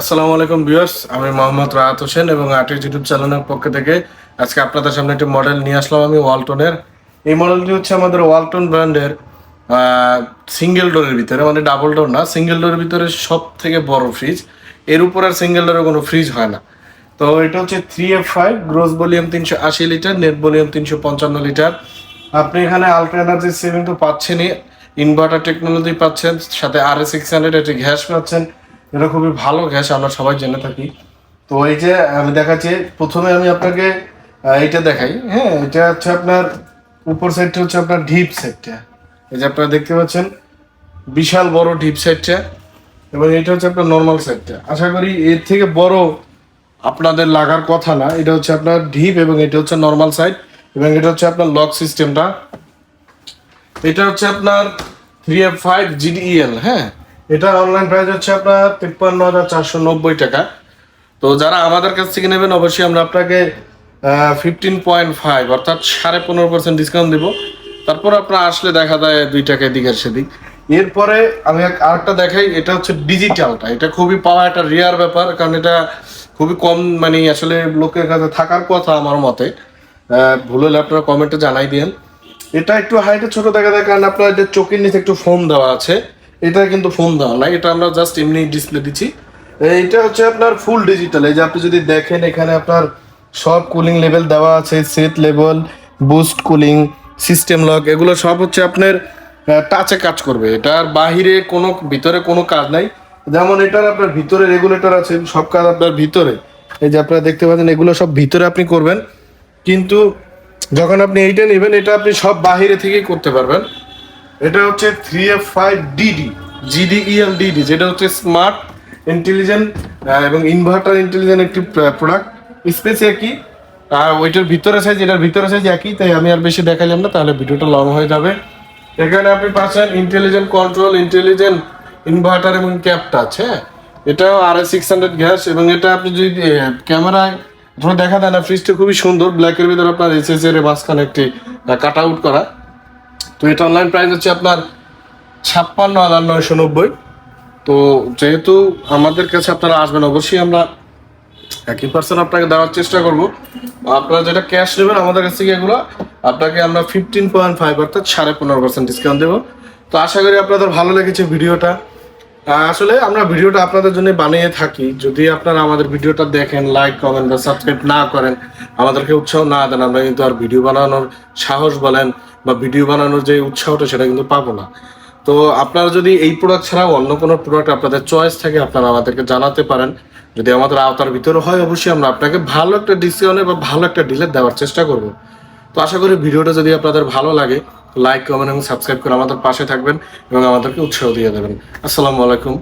আসসালামু আলাইকুম ভিউয়ার্স, আমি মোহাম্মদ রাহাত হোসেন এবং আর্টিস্ট ইউটিউব চ্যানেলের পক্ষ থেকে আজকে আপনাদের সামনে একটি মডেল নিয়ে আসলাম আমি ওয়ালটনের। এই মডেলটি হচ্ছে আমাদের ওয়ালটন ব্র্যান্ডের সিঙ্গেল ডোরের ভিতরে মানে ডাবল ডোর না সিঙ্গেল ডোরের ভিতরে সব থেকে বড় ফ্রিজ এর উপর আর সিঙ্গেল ডোরে কোনো ফ্রিজ হয় না। তো এটা হচ্ছে three F five gross volume তিনশো আশি লিটার নেট ভলিউম তিনশো পঞ্চান্ন লিটার আপনি এখানে আলট্রা এনার্জি সেভিং তো পাচ্ছেনই ইনভার্টার টেকনোলজি পাচ্ছেন, সাথে আর এস সিক্স হান্ড্রেড একটি গ্যাস পাচ্ছেন। এটা খুবই ভালো গ্যাস, আমরা সবাই জেনে থাকি। তো এই যে, আমি দেখাচ্ছি, প্রথমে আমি আপনাকে এইটা দেখাই। হ্যাঁ এটা হচ্ছে আপনার উপর সাইডটা হচ্ছে আপনার ঢিপ সাইডটা। এই যে আপনারা দেখতে পাচ্ছেন, বিশাল বড় ঢিপ সাইডটা এবং এটা হচ্ছে আপনার নর্মাল সাইডটা। আশা করি এর থেকে বড় আপনাদের লাগার কথা না, এটা হচ্ছে আপনার ডিপ এবং এটা হচ্ছে নর্মাল সাইড এবং এটা হচ্ছে আপনার লক সিস্টেমটা এটা হচ্ছে আপনার থ্রি এফ ফাইভ জিডিএল হ্যাঁ। এটা অনলাইন প্রাইস হচ্ছে আপনার তিপ্পান্ন হাজার চারশো নব্বই টাকা। তো যারা আমাদের কাছ থেকে নেবেন, অবশ্যই আমরা আপনাকে ফিফটিন পয়েন্ট ফাইভ অর্থাৎ সাড়ে পনেরো পার্সেন্ট ডিসকাউন্ট দেবো। তারপর আপনার আসলে দেখা যায় দুই টাকা এদিকের সেদিক। এরপরে আমি আরেকটা দেখাই, এটা হচ্ছে ডিজিটালটা এটা খুবই পাওয়া একটা রেয়ার ব্যাপার, কারণ এটা খুবই কম মানে আসলে লোকের কাছে থাকার কথা আমার মতে। ভুল হলে আপনারা কমেন্টে জানাই দিন এটা একটু হাইটে ছোট দেখা যায়, কারণ আপনার এটা চোখের নিচে একটু ফোম দেওয়া আছে। এটা কিন্তু ফোন দেওয়া নাই, এটা আমরা জাস্ট এমনি ডিসপ্লে দিচ্ছি। এইটা হচ্ছে আপনার ফুল ডিজিটাল এই যে আপনি যদি দেখেন এখানে আপনার সব কুলিং লেভেল দেওয়া আছে set level boost cooling system lock এগুলো সব হচ্ছে আপনার টাচে কাজ করবে। এটার বাহিরে কোনো, ভিতরে কোনো কাজ নাই। যেমন এটার আপনার ভিতরে রেগুলেটর আছে, সব কাজ আপনার ভিতরে। এই যে আপনারা দেখতে পাচ্ছেন, এগুলো সব ভিতরে আপনি করবেন। কিন্তু যখন আপনি এইটা নেবেন, এটা আপনি সব বাহিরে থেকেই করতে পারবেন। এটা হচ্ছে three F five DD GDEL DD যেটা হচ্ছে স্মার্ট ইন্টেলিজেন্ট এবং ইনভার্টার ইন্টেলিজেন্ট একটি প্রোডাক্ট স্পেস একই, আর ওইটার ভিতরে সাইজ এটার ভিতরে সাইজ একই, তাই আমি আর বেশি দেখাইলাম না, তাহলে ভিডিওটা লং হয়ে যাবে। এখানে আপনি পাচ্ছেন ইন্টেলিজেন্ট কন্ট্রোল ইন্টেলিজেন্ট ইনভার্টার এবং ক্যাপটা আছে হ্যাঁ? এটাও আর সিক্স হান্ড্রেড গ্যাস এবং এটা আপনি যদি ক্যামেরায় আপনার দেখা দেয় না ফ্রিজটা খুবই সুন্দর ব্ল্যাকের ভিতরে আপনার এস এস এর মাঝখানে একটি কাট আউট করা। তো এটা অনলাইন প্রাইস হচ্ছে আপনার ছাপ্পান্ন হাজার নয়শো নব্বই। তো যেহেতু আমাদের কাছে আপনারা আসবেন, অবশ্যই আমরা একই পার্সেন্ট আপনাকে দেওয়ার চেষ্টা করব। আপনারা যেটা ক্যাশ নেবেন আমাদের কাছ থেকে এগুলো, আপনাকে আমরা ফিফটিন পয়েন্ট ফাইভ অর্থাৎ সাড়ে পনেরো পার্সেন্ট ডিসকাউন্ট দেবো। তো আশা করি আপনাদের ভালো লেগেছে ভিডিওটা। আসলে আমরা ভিডিওটা আপনাদের জন্য বানিয়ে থাকি। যদি আপনারা আমাদের ভিডিওটা দেখেন লাইক কমেন্ট বা সাবস্ক্রাইব না করেন, আমাদেরকে উৎসাহ না দেন, আমরা কিন্তু আর ভিডিও বানানোর সাহস বলেন বা ভিডিও বানানোর যে উৎসাহটা, সেটা কিন্তু পাবো না। তো আপনারা যদি এই প্রোডাক্ট ছাড়াও অন্য কোনো প্রোডাক্ট আপনাদের চয়েস থাকে, আপনারা আমাদেরকে জানাতে পারেন। যদি আমাদের আওতার ভিতরে হয়, অবশ্যই আমরা আপনাকে ভালো একটা ডিসকাউন্টে বা ভালো একটা ডিলে দেওয়ার চেষ্টা করব। তো আশা করি ভিডিওটা যদি আপনাদের ভালো লাগে লাইক কমেন্ট এবং সাবস্ক্রাইব করে আমাদের পাশে থাকবেন এবং আমাদেরকে উৎসাহ দিয়ে দেবেন। আসসালামু আলাইকুম।